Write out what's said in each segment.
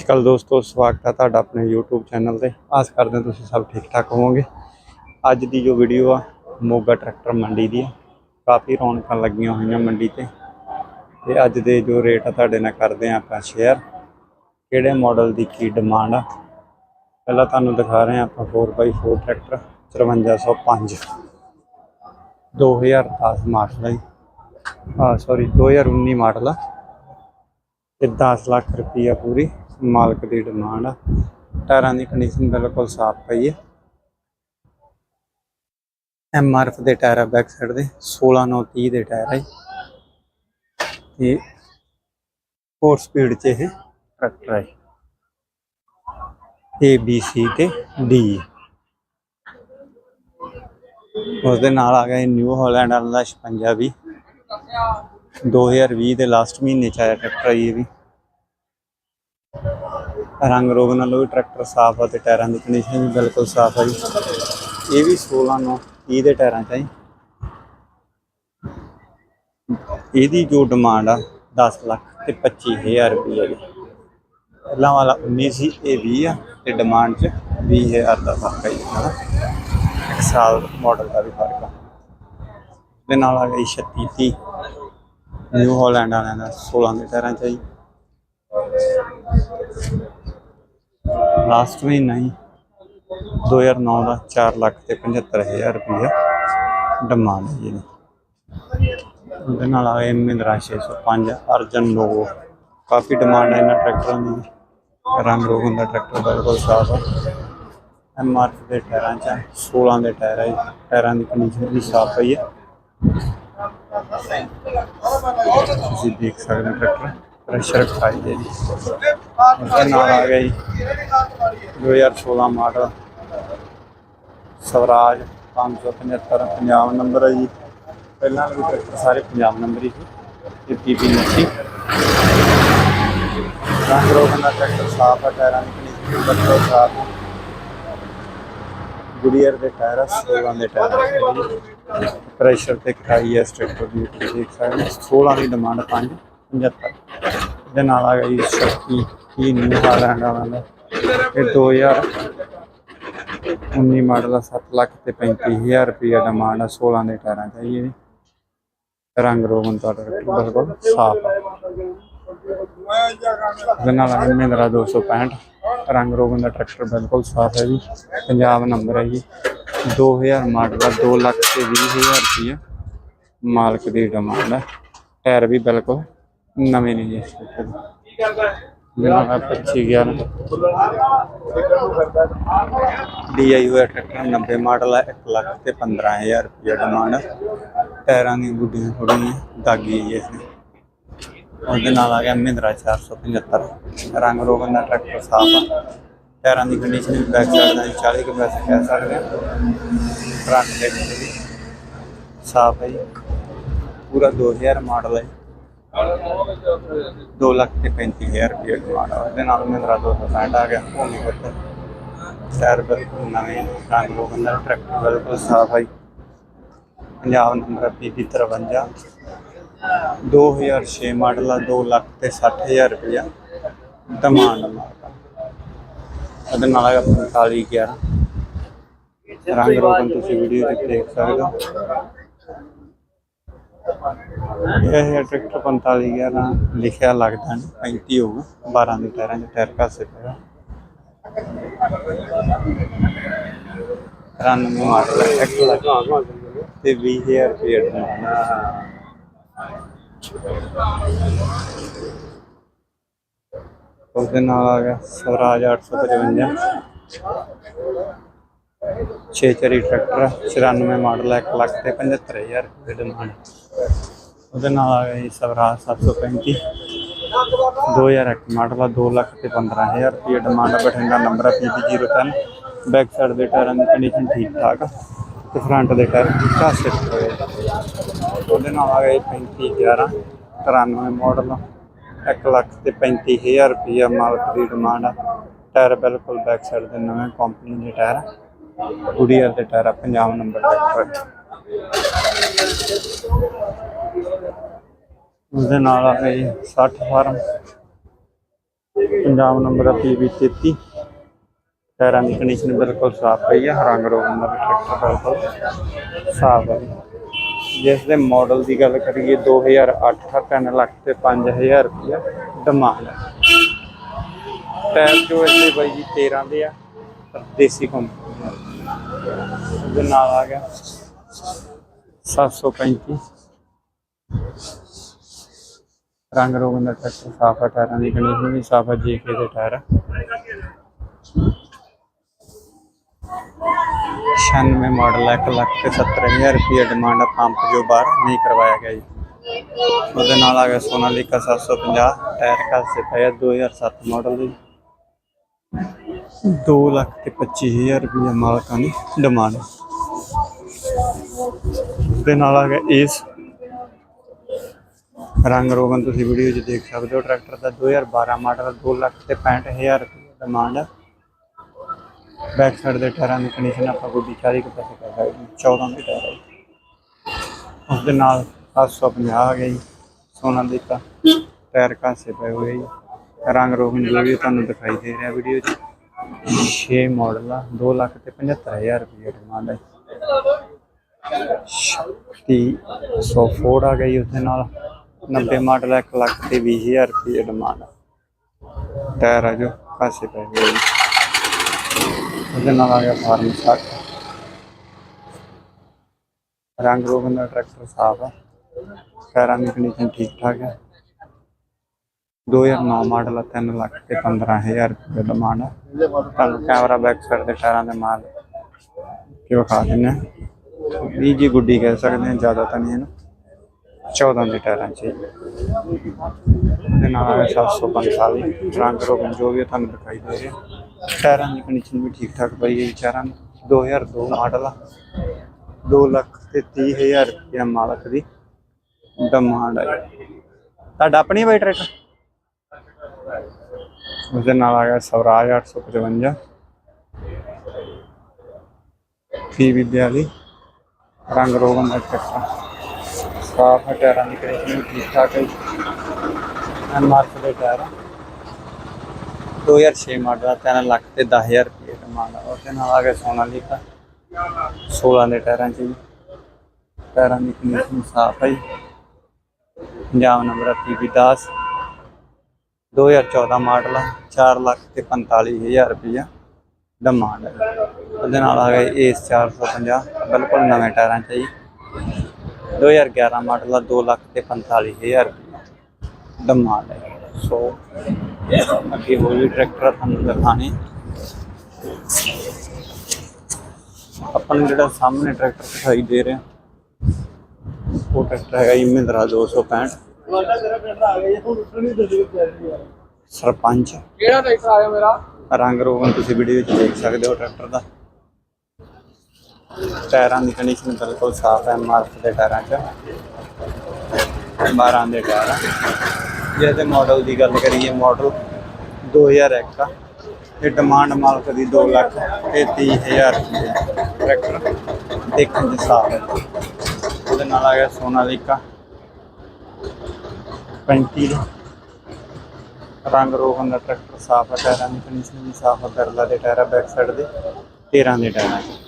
ਸ਼੍ਰੀ ਅਕਾਲ ਦੋਸਤੋ, ਸਵਾਗਤ ਹੈ ਤੁਹਾਡਾ ਆਪਣੇ YouTube ਚੈਨਲ ਤੇ। ਆਸ ਕਰਦੇ ਹਾਂ ਤੁਸੀਂ ਸਭ ਠੀਕ ਠਾਕ ਹੋਵੋਗੇ। ਅੱਜ ਦੀ ਜੋ ਵੀਡੀਓ ਆ, ਮੋਗਾ ਟਰੈਕਟਰ ਮੰਡੀ ਦੀ ਆ। ਕਾਫੀ ਰੌਣਕਾਂ ਲੱਗੀਆਂ ਹੋਈਆਂ ਮੰਡੀ ਤੇ। ਤੇ ਅੱਜ ਦੇ ਜੋ ਰੇਟ ਆ, ਤੁਹਾਡੇ ਨਾਲ ਕਰਦੇ ਆ ਆਪਾਂ ਸ਼ੇਅਰ ਕਿਹੜੇ ਮਾਡਲ ਦੀ ਕੀ ਡਿਮਾਂਡ ਆ? ਪਹਿਲਾਂ ਤੁਹਾਨੂੰ ਦਿਖਾ ਰਹੇ ਆ ਆਪਾਂ 4x4 ਟਰੈਕਟਰ 5305 2010 ਮਾਡਲ ਹੈ ਆ ਸੌਰੀ 2019 ਮਾਡਲ ਆ। ਤੇ 10 ਲੱਖ ਰੁਪਈਆ ਪੂਰੀ। ਮਾਲਕ ਦੀ ਡਿਮਾਂਡ ਆ। ਟਾਇਰਾਂ ਦੀ ਕੰਡੀਸ਼ਨ ਬਿਲਕੁਲ ਸਾਫ਼ ਪਈ ਹੈ ਐਮ ਆਰ ਐਫ ਦੇ ਟਾਇਰ ਆ ਬੈਕ ਸਾਈਡ ਦੇ 16930 ਦੇ ਟਾਇਰ ਆ ਤੇ 4 ਸਪੀਡ 'ਚ ਇਹ ਟਰੈਕਟਰ ਹੈ ਏ ਬੀ ਸੀ ਤੇ ਡੀ ਉਸ ਦੇ ਨਾਲ ਆ ਗਿਆ ਨਿਊ ਹਾਲੈਂਡ ਵਾਲਾ ਦਾ 56 ਵੀ 2020 ਦੇ ਲਾਸਟ ਮਹੀਨੇ ਚ ਆਇਆ ਟਰੈਕਟਰ ਆ ਇਹ ਵੀ। ਰੰਗ ਰੋਗ ਨਾਲੋਂ ਵੀ ਟਰੈਕਟਰ ਸਾਫ਼ ਆ ਤੇ ਟਾਇਰਾਂ ਦੀ ਕੰਡੀਸ਼ਨ ਵੀ ਬਿਲਕੁਲ ਸਾਫ਼ ਆ ਜੀ। ਇਹ ਵੀ 16 ਨੂੰ 30 ਦੇ ਟਾਇਰਾਂ ਚ ਆ ਇਹਦੀ ਜੋ ਡਿਮਾਂਡ ਆ 10 ਲੱਖ ਤੇ 25000 ਰੁਪਏ ਜੀ। ਪਹਿਲਾਂ ਵਾਲਾ 19 ਸੀ, ਇਹ 20 ਆ ਤੇ ਡਿਮਾਂਡ ਚ 20000 ਦਾ ਫ਼ਰਕ ਹੈ ਜੀ। ਹਨਾ? ਇੱਕ ਸਾਲ ਮਾਡਲ ਦਾ ਵੀ ਫ਼ਰਕ ਆ। ਦੇ ਨਾਲ ਆ ਗਈ 36 30 ਨਿਊ ਹਾਲੈਂਡ ਵਾਲਿਆਂ ਦਾ 16 ਦੇ ਟਾਇਰਾਂ ਚ ਆ ਜੀ ਲਾਸਟ ਮਹੀਨਾ ਹੀ 2009 ਦਾ 4 ਲੱਖ ਤੇ 75000 ਰੁਪਇਆ ਡਿਮਾਂਡ ਹੈ ਜੀ ਇਹਦੀ। ਉਹਦੇ ਨਾਲ ਆ ਗਏ ਮਹਿੰਦਰਾ 605 ਅਰਜਨ ਲੋਗੋ। ਕਾਫੀ ਡਿਮਾਂਡ ਹੈ ਇਹਨਾਂ ਟਰੈਕਟਰਾਂ ਦੀ। ਰੰਗ ਰੋਗ ਹੁੰਦਾ ਟਰੈਕਟਰ ਬਿਲਕੁਲ ਸਾਫ਼ ਹੈ ਐਮ ਆਰ ਦੇ ਟਾਇਰਾਂ ਚ ਆ, 16 ਦੇ ਟਾਇਰ ਹੈ ਟਾਇਰਾਂ ਦੀ ਕੰਡੀਸ਼ਨ ਵੀ ਸਾਫ਼ ਪਈ ਹੈ ਤੁਸੀਂ ਦੇਖ ਸਕਦੇ ਹੋ ਟਰੈਕਟਰ ਪ੍ਰੈਸ਼ਰ ਖਾਈ ਹੈ ਜੀ। ਉਹਦੇ ਨਾਲ ਆ ਗਿਆ ਜੀ। 2016 ਮਾਡਲ। ਸਵਰਾਜ 575 ਪੰਜਾਬ ਨੰਬਰ ਹੈ ਜੀ। ਪਹਿਲਾਂ ਵੀ ਟਰੈਕਟਰ ਸਾਰੇ ਪੰਜਾਬ ਨੰਬਰ ਹੀ ਸੀ। ਇਹ ਪੀਪੀ ਨੱਚੀ। ਰੰਗ ਰੋਗਨ ਦਾ ਟਰੈਕਟਰ ਸਾਫ਼ ਹੈ ਟਾਇਰਾਂ ਦੀ ਕੰਡੀਸ਼ਨ ਬਿਲਕੁਲ ਸਾਫ਼ ਹੈ ਗੁਡੀਅਰ ਦੇ ਟਾਇਰ 16 ਦੇ ਟਾਇਰ ਪ੍ਰੈਸ਼ਰ ਤੇ ਖਾਈ ਹੈ ਟਰੈਕਟਰ ਦੀ ਦੇਖ ਸਕਦੇ 16 ਦੀ ਡਿਮਾਂਡ 5 75 ਇਹਦੇ ਨਾਲ ਆ ਗਈ ਸ਼ਕਤੀ ਕੀ ਨਿਊ ਹਾਲੈਂਡ ਵਾਲਾ ਦਾ ਇਹ 2000 19 ਮਾਡਲ ਦਾ 7 ਲੱਖ ਤੇ 35000 ਰੁਪਏ ਡਿਮਾਂਡ ਆ 16 ਦੇ ਟਾਇਰਾਂ ਚਾਹੀਏ ਜੀ ਰੰਗ ਰੋਗਨ ਤੁਹਾਡਾ ਬਿਲਕੁਲ ਸਾਫ਼ ਹੈ ਇਹਦੇ ਨਾਲ ਆ ਗਿਆ ਮਹਿੰਦਰਾ 265 ਰੰਗ ਰੋਗਨ ਦਾ ਟਰੈਕਟਰ ਬਿਲਕੁਲ ਸਾਫ਼ ਹੈ ਜੀ, ਪੰਜਾਬ ਨੰਬਰ ਹੈ ਜੀ। 2000 ਮਾਡਲ ਦਾ 2 ਲੱਖ ਤੇ 20000 ਰੁਪਏ ਮਾਲਕ ਦੀ ਡਿਮਾਂਡ ਹੈ ਟਾਇਰ ਵੀ ਬਿਲਕੁਲ ਨਵੇਂ ਨੇ ਜੀ। ਇਸ ਟਰੈਕਟਰ ਦੇ ਜਿਹੜਾ ਹੈ 25 11 ਡੀਆਈ ਹੋਇਆ ਟਰੈਕਟਰ 90 ਮਾਡਲ ਹੈ 1 ਲੱਖ ਤੇ 15000 ਰੁਪਏ ਡਿਮਾਂਡ ਟਾਇਰਾਂ ਦੀ ਗੁੱਡੀਆਂ ਥੋੜੀਆਂ ਦਾਗੀ ਹੈ ਇਸ ਉਹਦੇ ਨਾਲ ਆ ਗਿਆ ਮਹਿੰਦਰਾ 475 ਰੰਗ ਰੋਗਨ ਦਾ ਟਰੈਕਟਰ ਸਾਫ਼ ਆ। ਟਾਇਰਾਂ ਦੀ ਕੰਡੀਸ਼ਨ ਬੈਕ ਸਾਈਡ ਦਾ 40 ਕੁ ਪੈਸੇ ਕਹਿ ਸਕਦੇ ਆ। ਫਰੰਟ ਦੇ ਸਾਫ਼ ਹੈ ਜੀ। ਪੂਰਾ 2000 ਮਾਡਲ ਹੈ 2 ਲੱਖ ਤੇ 35000 ਰੁਪਏ ਡਿਮਾਂਡ ਆ ਉਹਦੇ ਨਾਲ ਮਹਿੰਦਰਾ 265 ਆ ਗਿਆ ਉਹ ਨਹੀਂ ਕਰਦਾ ਨਵੇਂ ਰੰਗ ਰੋਗਨ ਦਾ ਟਰੈਕਟਰ ਬਿਲਕੁਲ ਸਾਫ਼ ਹੈ ਪੰਜਾਬ ਨੰਬਰ ਪੀਪੀ 53 2006 ਮਾਡਲ ਆ 2 ਲੱਖ ਤੇ 60000 ਰੁਪਇਆ ਡਿਮਾਂਡ ਮਾਰਦਾ ਉਹਦੇ ਨਾਲ ਹੈਗਾ 45 11 ਰੰਗ ਰੋਗਨ ਤੁਸੀਂ ਵੀਡੀਓ ਤੇ ਦੇਖ ਸਕਦੇ ਹੋ। ਇਹ ਹੈ ਟਰੈਕਟਰ 45 11 ਲਿਖਿਆ ਲੱਗਦਾ ਨਹੀਂ 35 ਹੋਊ 12 ਦੇ ਟਾਇਰਾਂ ਦੇ ਟਾਇਰ ਘਾਸੇ ਪਿਆ ਰਨ ਮਾਡਲ ਹੈ 1 ਤੇ 20000 ਰੁਪਏ ਉਹਦੇ ਨਾਲ ਆ ਗਿਆ ਸਵਰਾਜ 855 ਛੇ ਚਰੀ ਟਰੈਕਟਰ 94 ਮਾਡਲ 1 ਲੱਖ ਤੇ 75000 ਰੁਪਏ ਡਿਮਾਂਡ ਉਹਦੇ ਨਾਲ ਆ ਗਿਆ ਜੀ ਸਵਰਾਜ 735 2001 ਮਾਡਲ ਆ 2 ਲੱਖ ਤੇ 15000 ਰੁਪਏ ਡਿਮਾਂਡ ਬਠਿੰਡਾ ਨੰਬਰ ਆ PB03 ਬੈਕ ਸਾਈਡ ਦੇ ਟਾਇਰਾਂ ਦੀ ਕੰਡੀਸ਼ਨ ਠੀਕ ਠਾਕ ਆ, ਤੇ ਫਰੰਟ ਦੇ ਟਾਇਰ ਘਾਸੇ ਹੋਏ ਉਹਦੇ ਨਾਲ ਆ ਗਏ 35 11 93 ਮਾਡਲ 1 ਲੱਖ ਤੇ 35000 ਰੁਪਇਆ ਮਾਲਕ ਦੀ ਡਿਮਾਂਡ ਆ। ਟਾਇਰ ਬਿਲਕੁਲ ਬੈਕ ਸਾਈਡ ਦੇ ਨਵੇਂ ਕੰਪਨੀ ਦੇ ਟਾਇਰ ਆ ਗੁਡੀਅਰ ਦੇ ਟਾਇਰ ਆ, ਪੰਜਾਬ ਨੰਬਰ ਟਰੈਕਟਰ ਉਹਦੇ ਨਾਲ ਆ ਗਈ 60 ਫਾਰਮ। ਪੰਜਾਬ ਨੰਬਰ ਆ PB 33 ਟਾਇਰਾਂ ਦੀ ਕੰਡੀਸ਼ਨ ਬਿਲਕੁਲ ਸਾਫ਼ ਪਈ ਆ, ਰੰਗ ਰੋਗਨ ਦਾ ਟਰੈਕਟਰ ਬਿਲਕੁਲ ਸਾਫ਼ ਹੈ ਜਿਸ ਦੇ ਮਾਡਲ ਦੀ ਗੱਲ ਕਰੀਏ 2008 ਦਾ 3 ਲੱਖ ਤੇ 5000 ਰੁਪਇਆ ਡਿਮਾਂਡ ਟਾਇਰ ਜੋ ਇਹਦੇ ਬਾਈ ਜੀ 13 ਦੇ ਆ ਦੇਸੀ ਕੰਪਨੀ ਦੇ ਉਹਦੇ ਨਾਲ ਆ ਗਿਆ। 735 ਰੰਗ ਰੋਗਨ ਦਾ ਟਰੈਕਟਰ ਸਾਫ਼ ਟਾਇਰਾਂ ਦੀ ਕੰਡੀਸ਼ਨ ਵੀ, ਸਾਫ਼ ਜੀਕੇ ਦੇ ਟਾਇਰ। ਆ। 96 ਮਾਡਲ ਹੈ 1 ਲੱਖ ਤੇ 70000 ਰੁਪਏ ਡਿਮਾਂਡ ਆ ਪੰਪ ਜੋ ਬਾਹਰ ਨਹੀਂ ਕਰਵਾਇਆ ਗਿਆ ਜੀ। ਉਹਦੇ ਨਾਲ ਆ ਗਿਆ ਸੋਨਾਲੀਕਾ 750 ਟਾਇਰ ਕਾਸੇ ਪਿਆ 2007 ਮਾਡਲ ਦੀ। 2 ਲੱਖ ਤੇ 25000 ਰੁਪਏ ਮਾਲਕਾਂ ਦੀ ਡਿਮਾਂਡ। ਉਹਦੇ ਨਾਲ ਆ ਗਿਆ ਇਸ ਰੰਗ ਰੋਗਨ ਤੁਸੀਂ ਵੀਡੀਓ 'ਚ ਦੇਖ ਸਕਦੇ ਹੋ, ਟਰੈਕਟਰ ਦਾ 2012 ਮਾਡਲ 2 ਲੱਖ ਤੇ 65000 ਰੁਪਏ ਡਿਮਾਂਡ ਹੈ ਬੈਕ ਸਾਈਡ ਦੇ ਟਾਇਰਾਂ ਦੀ ਕੰਡੀਸ਼ਨ ਆਪਾਂ ਗੁੱਡੀ 40 ਕੁ ਪੈਸੇ ਕਰ ਸਕਦੇ 14 ਦੇ ਟਾਇਰ ਹੈ ਉਸ ਦੇ ਨਾਲ 750 ਆ ਗਿਆ ਜੀ, ਸੋਨਾ ਦੇ ਟਾਇਰ ਕਾਸੇ ਪਏ ਹੋਏ ਜੀ। ਰੰਗ ਰੋਗਨ ਜੋ ਵੀ ਤੁਹਾਨੂੰ ਦਿਖਾਈ ਦੇ ਰਿਹਾ ਵੀਡੀਓ 'ਚ। 6 ਮਾਡਲ ਆ 2 ਲੱਖ ਤੇ 75000 ਰੁਪਏ ਡਿਮਾਂਡ ਹੈ ਸ਼ਕਤੀ 100 ਫੋਰਡ ਆ ਗਈ ਉਹਦੇ ਨਾਲ। 90 ਮਾਡਲ 1 ਲੱਖ ਤੇ 20000 ਰੁਪਏ ਡਿਮਾਂਡ ਟਾਇਰ ਆ ਜੋ ਕਾਸੇ ਪਏ ਹੋਏ ਉਹਦੇ ਨਾਲ ਆ ਗਿਆ ਫਾਰਮ 60 ਰੰਗ ਰੋਗਨ ਦਾ ਟਰੈਕਟਰ ਸਾਫ਼ ਆ। ਟਾਇਰਾਂ ਦੀ ਕੰਡੀਸ਼ਨ ਠੀਕ ਠਾਕ ਹੈ 2009 ਮਾਡਲ ਆ, ਤਿੰਨ ਲੱਖ ਤੇ 15000 ਰੁਪਏ ਡਿਮਾਂਡ ਹੈ ਤੁਹਾਨੂੰ ਕੈਮਰਾ ਬੈਕ ਸਾਈਡ ਦੇ ਟਾਇਰਾਂ ਦੇ ਮਾਲ ਕਿ ਵਿਖਾ ਦਿੰਦੇ ਹਾਂ ਵੀ ਜੀ ਗੁੱਡੀ ਕਹਿ ਸਕਦੇ ਹਾਂ ਜ਼ਿਆਦਾ ਤਾਂ ਨਹੀਂ ਇਹਨੂੰ। 14 ਦੇ ਟਾਇਰਾਂ 'ਚ ਹੈ। ਜੀ। ਦੇ ਨਾਲ ਹੈ 745 ਰੰਗ ਰੋਗਨ ਜੋ ਵੀ ਹੈ ਤੁਹਾਨੂੰ ਦਿਖਾਈ ਦੇ ਰਿਹਾ ਟਾਇਰਾਂ ਦੀ ਕੰਡੀਸ਼ਨ ਵੀ ਠੀਕ ਠਾਕ ਪਈ ਹੈ ਵਿਚਾਰਾਂ 2002 ਮਾਡਲ ਆ। 2 ਲੱਖ ਤੇ 30000 ਰੁਪਏ ਮਾਲਕ ਦੀ ਡਿਮਾਂਡ ਹੈ ਤੁਹਾਡਾ ਆਪਣੀ ਬਾਈ ਟਰੈਕਟਰ ਉਸਦੇ ਨਾਲ ਆ ਗਿਆ ਸਵਰਾਜ 855 ਪੀਵੀ 42 ਰੰਗ ਰੋਗਨ ਦਾ ਚੱਕਾ ਸਾਫ਼ ਹੈ ਟਾਇਰਾਂ ਦੀ ਕੰਡੀਸ਼ਨ ਠੀਕ ਠਾਕ ਹੈ ਐਮਆਰਐਫ ਦੇ ਟਾਇਰ ਆ। 2006 ਮਾਡਲ ਆ, 3 ਲੱਖ ਤੇ 10000 ਰੁਪਏ ਦਾ ਮਾਡਲ ਉਹਦੇ ਨਾਲ ਆ ਗਿਆ ਸੋਨਾਲੀਕਾ 16 ਦੇ ਟਾਇਰਾਂ 'ਚ ਜੀ ਟਾਇਰਾਂ ਦੀ ਕੰਡੀਸ਼ਨ ਸਾਫ਼ ਹੈ ਜੀ। ਪੰਜਾਬ ਨੰਬਰ ਪੀਬੀ 10 2014 ਮਾਡਲ ਆ 4 ਲੱਖ ਤੇ 45000 ਰੁਪਇਆ ਡਿਮਾਂਡ ਹੈ ਉਹਦੇ ਨਾਲ ਆ ਗਿਆ ਏਸ 450 ਬਿਲਕੁਲ ਨਵੇਂ ਟਾਇਰਾਂ 'ਚ ਜੀ। 2011 ਮਾਡਲ ਆ 2 ਲੱਖ ਤੇ 45000 ਰੁਪਇਆ ਡਿਮਾਂਡ ਹੈ ਸੋ ਅੱਗੇ ਹੋਰ ਵੀ ਟਰੈਕਟਰ ਤੁਹਾਨੂੰ ਦਿਖਾਣੇ। ਆਪਾਂ ਨੂੰ ਜਿਹੜਾ ਸਾਹਮਣੇ ਟਰੈਕਟਰ ਦਿਖਾਈ ਦੇ ਰਿਹਾ, ਉਹ ਟਰੈਕਟਰ ਹੈਗਾ ਜੀ ਮਹਿੰਦਰਾ 265 ਸਰਪੰਚ ਕਿਹੜਾ ਟਰੈਕਟਰ ਆ ਗਿਆ ਮੇਰਾ? ਰੰਗ ਰੋਗਨ ਤੁਸੀਂ ਵੀਡੀਓ 'ਚ ਦੇਖ ਸਕਦੇ ਹੋ ਟਰੈਕਟਰ ਦਾ। ਟਾਇਰਾਂ ਦੀ ਕੰਡੀਸ਼ਨ ਬਿਲਕੁਲ ਸਾਫ਼ ਹੈ ਮਾਰਕ ਦੇ ਟਾਇਰਾਂ 'ਚ। 12 ਦੇ ਟਾਇਰ ਜੇ ਤੇ ਮਾਡਲ ਦੀ ਗੱਲ ਕਰੀਏ ਮਾਡਲ 2001 ਆ। ਇਹ ਡਿਮਾਂਡ ਮਾਲਕ ਦੀ 2 ਲੱਖ ਤੇ 30000 ਰੁਪਏ ਟਰੈਕਟਰ ਦੇਖਣ 'ਚ ਸਾਫ਼ ਹੈ। ਉਹਦੇ ਨਾਲ ਆ ਗਿਆ ਸੋਨਾਲੀਕਾ। 35 ਦਾ। ਰੰਗ ਰੋਗਨ ਦਾ ਟਰੈਕਟਰ ਸਾਫ਼ ਹੈ ਟਾਇਰਾਂ ਦੀ ਕੰਡੀਸ਼ਨ ਵੀ ਸਾਫ਼ ਹੈ ਬਿਰਲਾ ਦੇ ਟਾਇਰ ਆ ਬੈਕ ਸਾਈਡ ਦੇ 13 ਦੇ ਟਾਇਰਾਂ 'ਚ।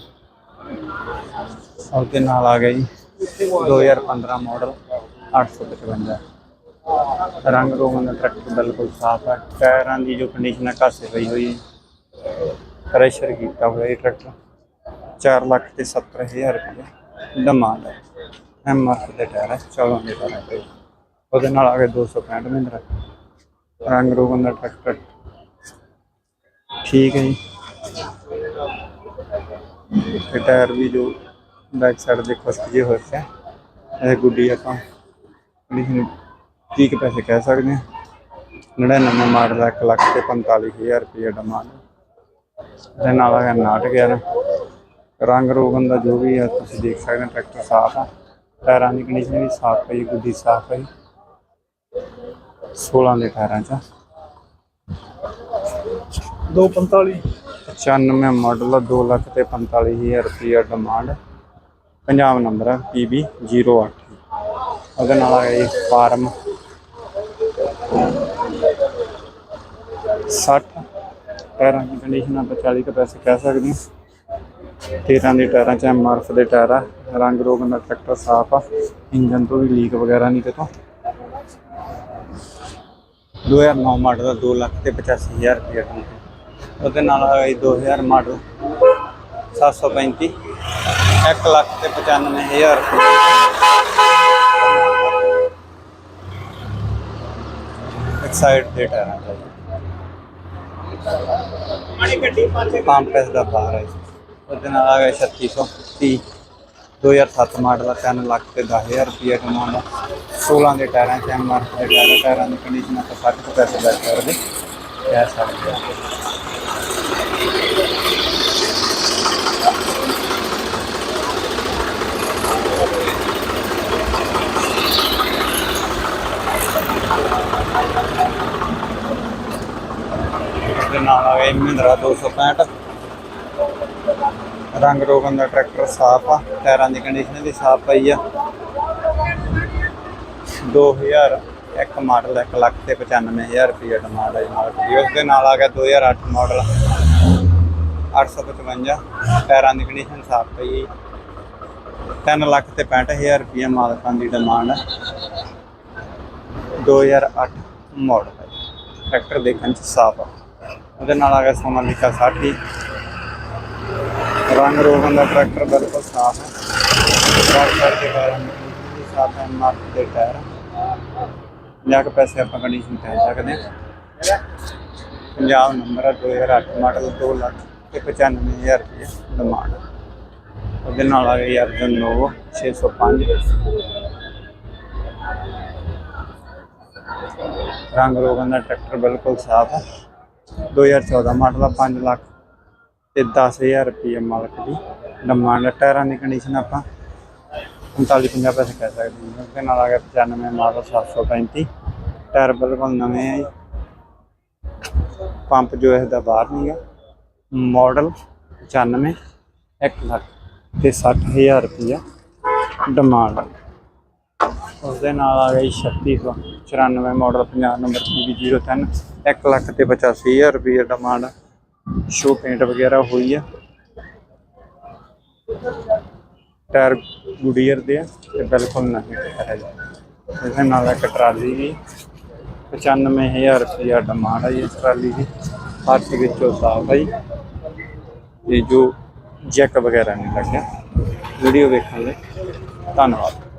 ਉਹਦੇ ਨਾਲ ਆ ਗਿਆ ਜੀ 2015 ਮਾਡਲ 855 ਰੰਗ ਰੋਗਨ ਦਾ ਟਰੈਕਟਰ ਬਿਲਕੁਲ ਸਾਫ਼ ਹੈ ਟਾਇਰਾਂ ਦੀ ਜੋ ਕੰਡੀਸ਼ਨ ਹੈ ਘਾਸੇ ਪਈ ਹੋਈ ਹੈ ਪ੍ਰੈਸ਼ਰ ਕੀਤਾ ਹੋਇਆ ਇਹ ਟਰੈਕਟਰ 4 ਲੱਖ ਤੇ 70000 ਰੁਪਏ ਡਿਮਾਂਡ ਹੈ ਐਮਆਰਐਫ ਦੇ ਟਾਇਰ ਹੈ 14 ਦੇ ਟਾਇਰ ਹੈ ਉਹਦੇ ਨਾਲ ਆ ਗਿਆ 265 ਮਹਿੰਦਰਾ। ਰੰਗ ਰੋਗਨ ਦਾ ਟਰੈਕਟਰ। ਠੀਕ ਹੈ ਜੀ। ਤੇ ਟਾਇਰ ਵੀ ਜੋ ਬੈਕ ਸਾਈਡ ਦੇ ਖੁਸ਼ਕ ਜਿਹੇ ਹੋਏ ਪਿਆ ਇਹ ਗੁੱਡੀ ਆਪਾਂ ਕੰਡੀਸ਼ਨ ਤੀਹ ਪੈਸੇ ਕਹਿ ਸਕਦੇ ਹਾਂ। 99 ਮਾਡਲ ਦਾ 1 ਲੱਖ ਤੇ 45000 ਰੁਪਏ ਡਿਮਾਂਡ ਇਹਦੇ ਨਾਲ ਆ ਗਿਆ ਨਾਟ ਗਿਆ ਨਾ ਰੰਗ ਰੋਗਨ ਦਾ ਜੋ ਵੀ ਹੈ, ਤੁਸੀਂ ਦੇਖ ਸਕਦੇ ਹੋ, ਟਰੈਕਟਰ ਸਾਫ਼ ਆ। ਟਾਇਰਾਂ ਦੀ ਕੰਡੀਸ਼ਨ ਵੀ ਸਾਫ਼ ਹੈ ਜੀ, ਗੁੱਡੀ ਸਾਫ਼ ਹੈ ਜੀ। 16 ਦੇ ਟਾਇਰਾਂ 'ਚ। 245 95 ਮਾਡਲ ਆ 2 ਲੱਖ ਤੇ 45000 ਰੁਪਏ ਡਿਮਾਂਡ ਪੰਜਾਬ ਨੰਬਰ ਹੈ PB 08 ਉਹਦੇ ਨਾਲ ਆ ਜੀ ਫਾਰਮ। 60 ਟਾਇਰਾਂ ਦੀ ਕੰਡੀਸ਼ਨ ਆਪਾਂ 40 ਕੁ ਪੈਸੇ ਕਹਿ ਸਕਦੇ ਹਾਂ। 13 ਦੇ ਟਾਇਰਾਂ ਚ ਐਮਆਰਐਫ ਦੇ ਟਾਇਰ ਆ ਰੰਗ ਰੋਗਨ ਦਾ ਟਰੈਕਟਰ ਸਾਫ਼ ਆ। ਇੰਜਨ ਤੋਂ ਵੀ ਲੀਕ ਵਗੈਰਾ ਨਹੀਂ ਕਿਤੋਂ। 2009 ਮਾਡਲ ਦਾ 2 ਲੱਖ ਤੇ 85000 ਰੁਪਏ ਦਾ ਉਹਦੇ ਨਾਲ ਆ ਗਈ 2000 ਮਾਡਲ 735 1 ਲੱਖ ਤੇ 95000 ਰੁਪਏ ਸਾਈਡ ਤੇ ਟਾਇਰਾਂ ਦਾ ਗੱਡੀ ਪਾਸੇ ਪੰਪ ਇਸ ਦਾ ਬਾਹਰ ਹੈ ਉਹਦੇ ਨਾਲ ਆ ਗਿਆ 3630 2007 ਮਾਡਲ ਦਾ 3 ਲੱਖ ਤੇ 10000 ਰੁਪਏ ਡਿਮਾਂਡ 16 ਦੇ ਟਾਇਰਾਂ ਚ ਐਮਆਰ ਦੇ ਟਾਇਰਾਂ ਟਾਇਰਾਂ ਦੀ ਕੰਡੀਸ਼ਨ ਆਪਾਂ 60 ਪੈਸੇ ਬੈਠ ਕਰਦੇ ਕਹਿ ਸਕਦੇ ਹਾਂ ਨਾਲ ਆ ਗਿਆ ਮਹਿੰਦਰਾ 265 ਰੰਗ ਰੋਗਨ ਦਾ ਟਰੈਕਟਰ ਸਾਫ਼ ਆ, ਟਾਇਰਾਂ ਦੀ ਕੰਡੀਸ਼ਨ ਵੀ ਸਾਫ਼ ਪਈ ਆ। 2000 ਇੱਕ ਮਾਡਲ 1 ਲੱਖ ਤੇ 95000 ਰੁਪਏ ਡਿਮਾਂਡ ਹੈ ਮਾਲਕ ਦੀ ਉਸ ਦੇ ਨਾਲ ਆ ਗਿਆ 2008 ਮਾਡਲ 855 ਟਾਇਰਾਂ ਦੀ ਕੰਡੀਸ਼ਨ ਸਾਫ਼ ਪਈ ਹੈ 3 ਲੱਖ ਤੇ 65000 ਰੁਪਏ ਮਾਲਕਾਂ ਦੀ ਡਿਮਾਂਡ ਹੈ 2008 ਮਾਡਲ ਹੈ ਟਰੈਕਟਰ ਦੇਖਣ ਚ ਸਾਫ਼ ਆ। ਉਹਦੇ ਨਾਲ ਆ ਗਿਆ ਸੋਨਾਲੀਕਾ 60 ਰੰਗ ਰੋਗਨ ਦਾ ਟਰੈਕਟਰ ਬਿਲਕੁਲ ਸਾਫ਼ ਹੈ। ਟਰੈਕਟਰ ਦੇ ਕਾਰਨ ਸਾਫ਼ ਹੈ ਮਾਰਕ ਦੇ ਟਾਇਰ। ਪੰਜਾਹ ਕੇ ਪੈਸੇ ਆਪਾਂ ਕੰਡੀਸ਼ਨ ਕਹਿ ਸਕਦੇ ਹਾਂ। ਪੰਜਾਬ ਨੰਬਰ ਹੈ 2008 ਮਾਡਲ 2 ਲੱਖ ਤੇ 95000 ਰੁਪਏ ਡਿਮਾਂਡ ਉਹਦੇ ਨਾਲ ਆ ਗਈ ਅਰਜਨ ਨੋਵੋ 605 ਰੰਗ ਰੋਗਨ ਦਾ ਟਰੈਕਟਰ ਬਿਲਕੁਲ ਸਾਫ਼ ਹੈ। 2014 ਮਾਡਲ ਆ 5 ਲੱਖ ਤੇ 10000 ਰੁਪਏ ਮਾਲਕ ਦੀ ਡਿਮਾਂਡ ਟਾਇਰਾਂ ਦੀ ਕੰਡੀਸ਼ਨ ਆਪਾਂ 39 50 ਪੈਸੇ ਕਹਿ ਸਕਦੇ ਹਾਂ। ਉਹਦੇ ਨਾਲ ਆ ਗਿਆ 95 ਮਾਡਲ 735 ਟਾਇਰ ਬਿਲਕੁਲ ਨਵੇਂ ਆ ਜੀ। ਪੰਪ ਜੋ ਹੈ ਦਾ ਬਾਹਰ ਨਹੀਂ ਹੈ ਮਾਡਲ 95 1 ਲੱਖ ਤੇ 60000 ਰੁਪਏ ਡਿਮਾਂਡ ਹੈ ਉਸਦੇ ਨਾਲ ਆ ਗਈ 3694 ਮਾਡਲ 50 ਨੰਬਰ PB03 1 ਲੱਖ ਤੇ 85000 ਰੁਪਏ ਡਿਮਾਂਡ ਸ਼ੋ ਪੇਂਟ ਵਗੈਰਾ ਹੋਈ ਆ। ਟਾਇਰ ਗੁਡੀਅਰ ਦੇ ਆ ਤੇ ਬਿਲਕੁਲ ਨਹੀਂ ਹੈ ਇਹਦੇ ਨਾਲ ਇੱਕ ਟਰਾਲੀ ਵੀ 95000 ਰੁਪਏ ਡਿਮਾਂਡ ਹੈ ਜੀ ਇਸ ਟਰਾਲੀ ਦੀ। ਫਰਸ਼ ਵਿੱਚੋਂ ਸਾਫ਼ ਆਈ ਜੀ। ਤੇ ਜੋ ਜੈਕ ਵਗੈਰਾ ਨਹੀਂ ਲੱਗਿਆ। ਵੀਡੀਓ ਵੇਖਣ ਲਈ ਧੰਨਵਾਦ।